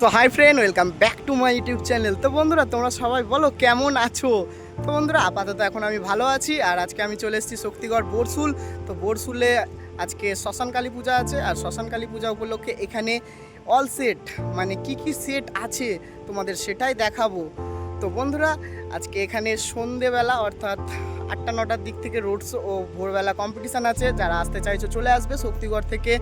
তো hi friend, welcome back to my YouTube channel. তো বন্ধুরা, তোমরা সবাই বলো কেমন আছো? তো বন্ধুরা, আপাতত এখন আমি ভালো আছি, আর আজকে আমি চলে এসেছি শক্তিগড় বোরসুল। তো বোরসুলে আজকে শ্মশান কালী পূজা আছে, আর শ্মশান কালী পূজা উপলক্ষে এখানে অল সেট মানে কি কি সেট আছে তোমাদের সেটাই দেখাবো। তো বন্ধুরা, আজকে এখানে সন্ধেবেলা, অর্থাৎ আটটা নটার দিক থেকে রোড শো ও ভোরবেলা কম্পিটিশান আছে। যারা আসতে চাইছো চলে আসবে শক্তিগড় থেকে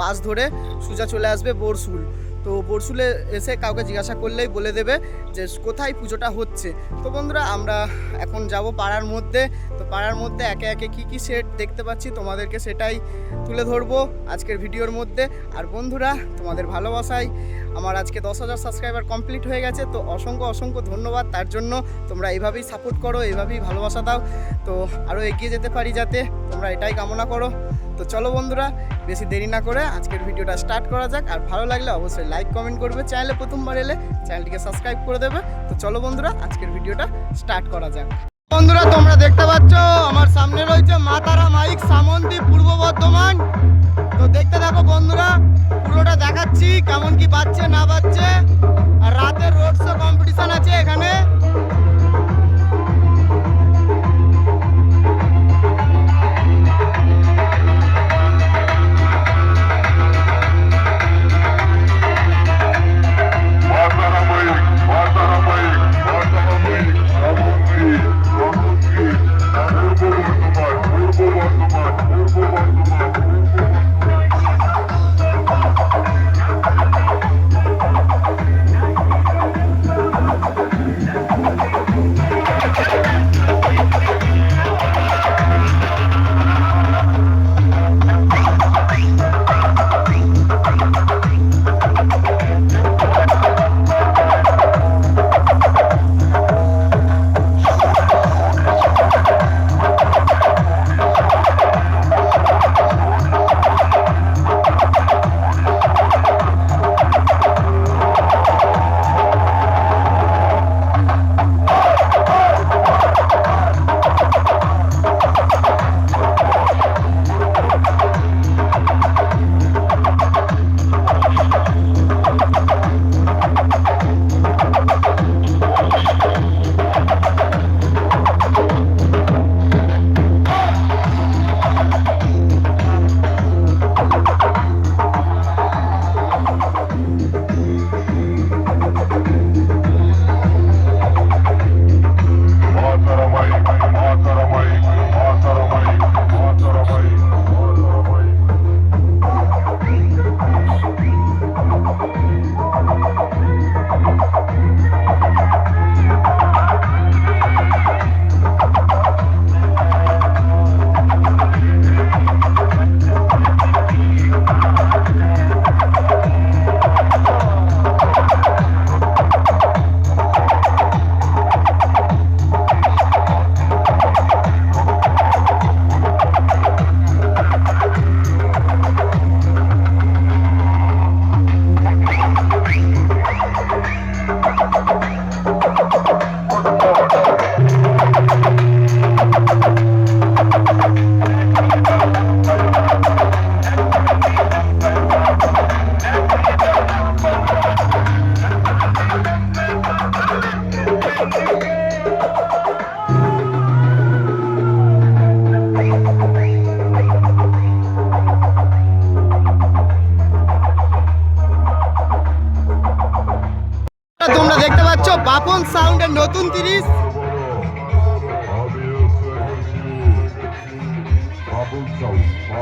বাস ধরে, সোজা চলে আসবে বোরসুল। তো বরসুলে এসে কাউকে জিজ্ঞাসা করলেই বলে দেবে যে কোথায় পুজোটা হচ্ছে। তো বন্ধুরা, আমরা এখন যাব পাড়ার মধ্যে। তো পাড়ার মধ্যে একে একে কি কি সেট দেখতে পাচ্ছি তোমাদেরকে সেটাই তুলে ধরবো আজকের ভিডিওর মধ্যে। আর বন্ধুরা, তোমাদের ভালোবাসায় আমার আজকে দশ হাজার সাবস্ক্রাইবার কমপ্লিট হয়ে গেছে। তো অসংখ্য অসংখ্য ধন্যবাদ। তার জন্য তোমরা এইভাবেই সাপোর্ট করো এইভাবেই ভালোবাসা দাও। তো আরও এগিয়ে যেতে পারি যাতে তোমরা এটাই কামনা করো। তো চলো বন্ধুরা, বেশি দেরি না করে আজকের ভিডিওটা স্টার্ট করা যাক। আর ভালো লাগলে অবশ্যই লাইক কমেন্ট করবে। চ্যানেলে প্রথমবার এলে চ্যানেলটিকে সাবস্ক্রাইব করে দেবে। তো চলো বন্ধুরা, আজকের ভিডিওটা স্টার্ট করা যাক। বন্ধুরা, তোমরা দেখতে পাচ্ছ, আমার সামনে রয়েছে মা তারা মাইক, সামন্তী পূর্ব বর্ধমান। তো দেখতে থাকো বন্ধুরা, পুরোটা দেখাচ্ছি, কেমন কি বাজছে, না বাজছে। আর রাতের রোড শো কম্পিটিশন আছে এখানে।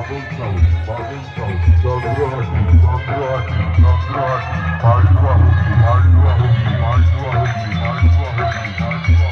Hard rock, hard rock, hard rock, hard rock, hard rock, hard rock.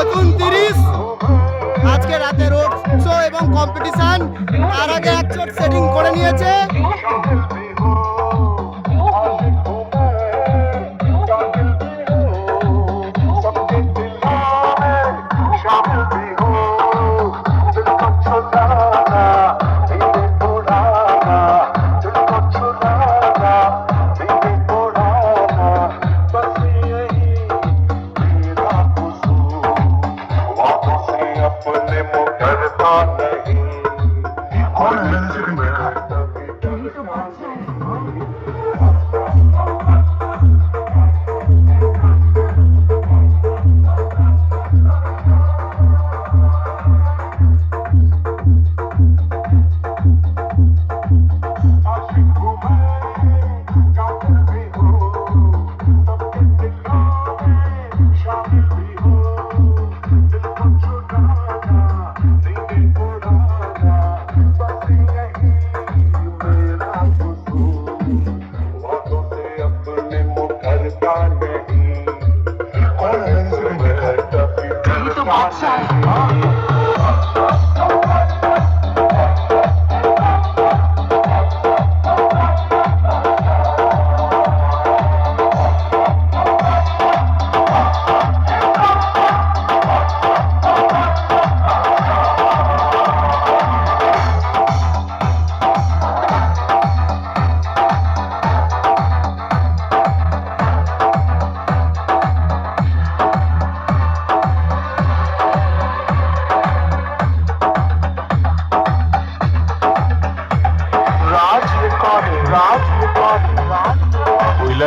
নতুন তিরিশ। আজকে রাতে রোড শো এবং কম্পিটিশান তার আগে এক সেটিং করে নিয়েছে।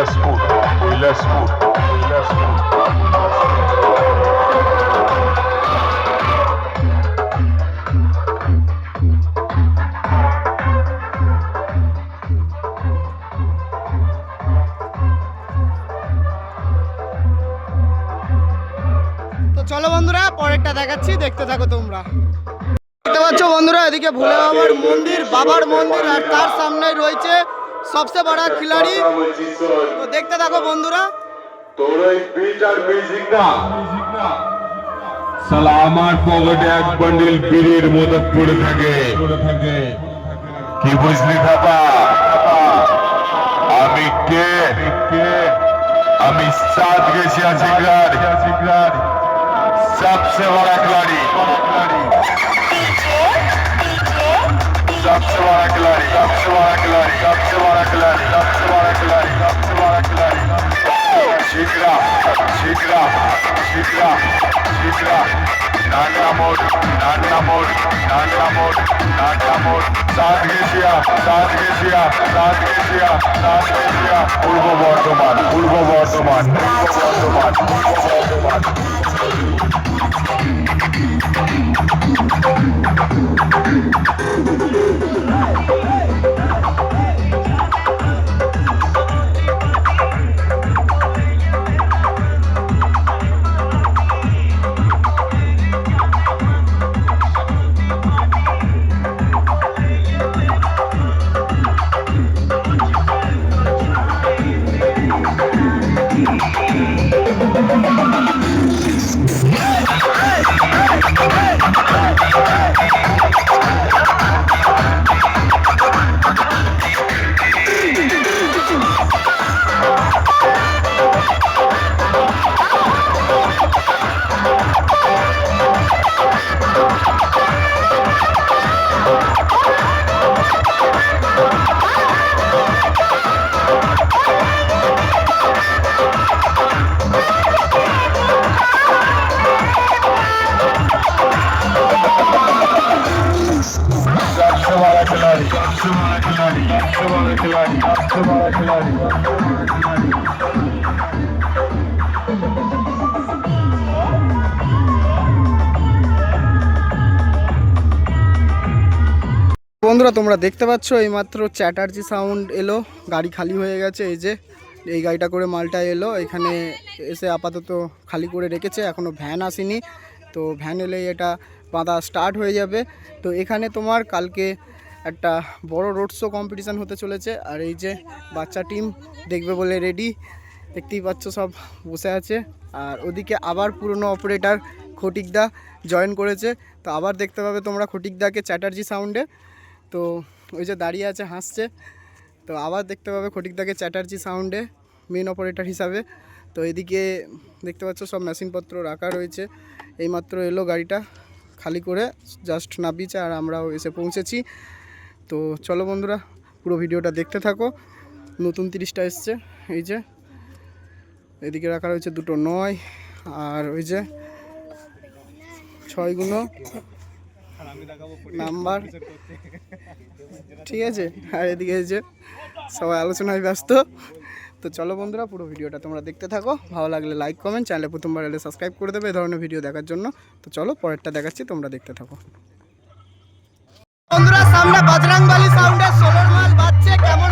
কৈলাসপুর কৈলাসপুর কৈলাসপুর চলো বন্ধুরা, পরেরটা দেখাচ্ছি, দেখতে থাকো তোমরা। দেখতে পাচ্ছ বন্ধুরা, এদিকে ভোলে বাবার মন্দির বাবার মন্দির, আর তার সামনে রয়েছে সবচেয়ে বড় খেলাড়ি তো দেখতে থাকো বন্ধুরা তোর এই বিট আর মিউজিক না সালা আমার পকেটে এক বান্ডিল বিড়ির মতো পড়ে থাকে কি বুঝলি খাপা আমি কে আমি সাত গেছি আছি গাড়ি সবচেয়ে বড় খেলাড়ি খেলাড়ি বড় খেলাড়ি সবচেয়ে বড় খেলাড়ি সবচেয়ে বড় খেলাড়ি সবচেয়ে বড় খেলাড়ি সবচেয়ে বড় খেলাড়ি শিখরা শিখরা শিখরা শিখরা নান্না মোড় নান্না মোড় পূর্ব বর্ধমান পূর্ব বর্ধমান खिलाड़ी सबसे बड़ा खिलाड़ी सबसे बड़ा खिलाड़ी सबसे बड़ा खिलाड़ी বন্ধুরা তোমরা দেখতে পাচ্ছ এইমাত্র চ্যাটার্জি সাউন্ড এলো গাড়ি খালি হয়ে গেছে এই যে এই গাড়িটা করে মালটা এলো এখানে এসে আপাতত খালি করে রেখেছে এখনও ভ্যান আসেনি তো ভ্যান এলেই এটা বাঁধা স্টার্ট হয়ে যাবে তো এখানে তোমার কালকে একটা বড় রোড শো কম্পিটিশান হতে চলেছে। আর এই যে বাচ্চা টিম দেখবে বলে রেডি দেখতেই পাচ্ছ সব বসে আছে। আর ওদিকে আবার পুরনো অপারেটার খটিকদা জয়েন করেছে। তো আবার দেখতে পাবে তোমরা খটিকদাকে চ্যাটার্জি সাউন্ডে তো ওই যে দাঁড়িয়ে আছে, হাসছে। তো আবার দেখতে পাবে খটিকদাকে চ্যাটার্জি সাউন্ডে মেন অপারেটর হিসাবে। তো এদিকে দেখতে পাচ্ছ সব মেশিনপত্র রাখা রয়েছে। এইমাত্র এলো গাড়িটা খালি করে জাস্ট নাবিয়েছে আর আমরাও এসে পৌঁছেছি। তো চলো বন্ধুরা, পুরো ভিডিওটা দেখতে থাকো। নতুন তিরিশটা এসছে, এই যে। এদিকে রাখা রয়েছে দুটো নয়, আর ওই যে ছয় ছয়গুলো। নাম্বার। ঠিক আছে? আর এদিকে যে সবাই আলোচনায় ব্যস্ত। তো চলো বন্ধুরা, পুরো ভিডিওটা তোমরা দেখতে থাকো। ভালো লাগলে লাইক কমেন্ট চ্যানেলে প্রথমবার এলে সাবস্ক্রাইব করে দেবে এই ধরনের ভিডিও দেখার জন্য। তো চলো, পরেরটা দেখাচ্ছি, তোমরা দেখতে থাকো। বন্ধুরা সামনে বজরংবলী সাউন্ডের সোলোর মাল বাজছে। কেমন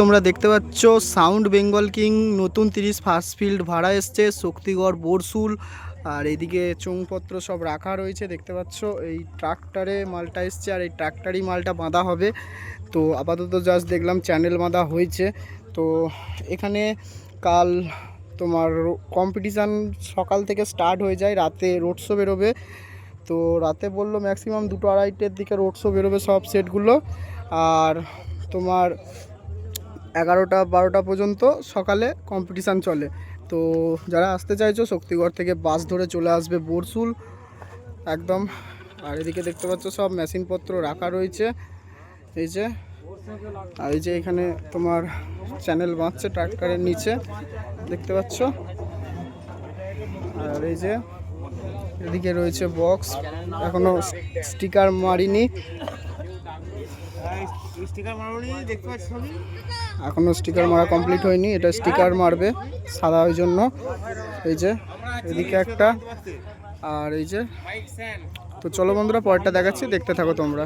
তোমরা দেখতে পাচ্ছ, সাউন্ড বেঙ্গল কিং, নতুন তিরিশ ফার্স্ট ফিল্ড ভাড়া এসছে, শক্তিগড়, বোরসুল, আর এদিকে চৌপত্র সব রাখা রয়েছে, দেখতে পাচ্ছ, এই ট্রাক্টরে মালটা এসছে, আর এই ট্রাক্টারই মালটা বাঁধা হবে। তো আপাতত জাস্ট দেখলাম চ্যানেল বাঁধা হয়েছে। তো এখানে কাল তোমার কম্পিটিশান সকাল থেকে স্টার্ট হয়ে যায়, রাতে রোড শো বেরোবে। তো রাতে বলল ম্যাক্সিমাম দুটো আড়াইটের দিকে রোড শো বেরোবে সব সেটগুলো আর তোমার এগারোটা বারোটা পর্যন্ত সকালে কম্পিটিশান চলে। তো যারা আসতে চাইছো, শক্তিগড় থেকে বাস ধরে চলে আসবে বোরসুল। একদম। আর এদিকে দেখতে পাচ্ছ, সব মেশিনপত্র রাখা রয়েছে। এই যে, আর এই যে এখানে তোমার চ্যানেল বাঁধছে ট্রাক্টরের নিচে। দেখতে পাচ্ছ? আর এই যে, এদিকে রয়েছে বক্স এখনও স্টিকার মারিনি। এখনও স্টিকার মারা কমপ্লিট হয়নি, এটা স্টিকার মারবে সাদা ওই জন্য। এই যে, এদিকে একটা, আর এই যে, তো চলো বন্ধুরা, পরেরটা দেখাচ্ছি, দেখতে থাকো তোমরা।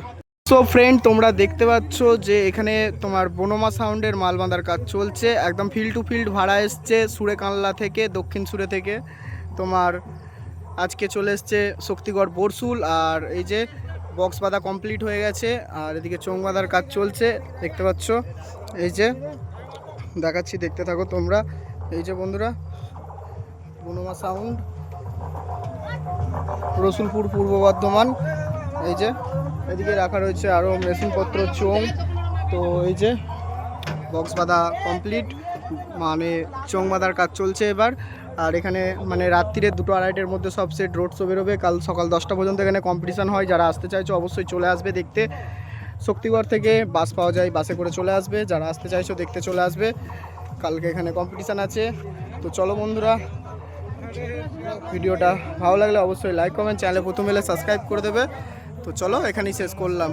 সো ফ্রেন্ড তোমরা দেখতে পাচ্ছ যে এখানে তোমার বনমা সাউন্ডের মাল বাঁধার কাজ চলছে, একদম ফিল্ড টু ফিল্ড ভাড়া এসছে সুরে কানলা থেকে, দক্ষিণ সুরে থেকে। তোমার আজকে চলে এসছে শক্তিগড় বরসুল, আর এই যে বক্স বাঁধা কমপ্লিট হয়ে গেছে, আর এদিকে চোং বাঁধার কাজ চলছে, দেখতে পাচ্ছ? এই যে, দেখাচ্ছি, দেখতে থাকো তোমরা। এই যে বন্ধুরা, বনমা সাউন্ড রসুলপুর পূর্ব বর্ধমান। এই যে, এদিকে রাখা রয়েছে আরও মেশিনপত্র চোং তো এই যে বক্স বাঁধা কমপ্লিট মানে চোং বাঁধার কাজ চলছে এবার। আর এখানে মানে রাত্রিরে দুটো আড়াইটের মধ্যে সব সেট রোড শো বেরোবে। কাল সকাল দশটা পর্যন্ত এখানে কম্পিটিশান হয়। যারা আসতে চাইছো অবশ্যই চলে আসবে দেখতে। শক্তিগড় থেকে বাস পাওয়া যায় বাসে করে চলে আসবে। যারা আসতে চাইছো দেখতে চলে আসবে। কালকে এখানে কম্পিটিশান আছে। তো চলো বন্ধুরা, ভিডিওটা ভালো লাগলে অবশ্যই লাইক কমেন্ট চ্যানেলে প্রথম এলে সাবস্ক্রাইব করে দেবে। তো চলো এখানেই শেষ করলাম।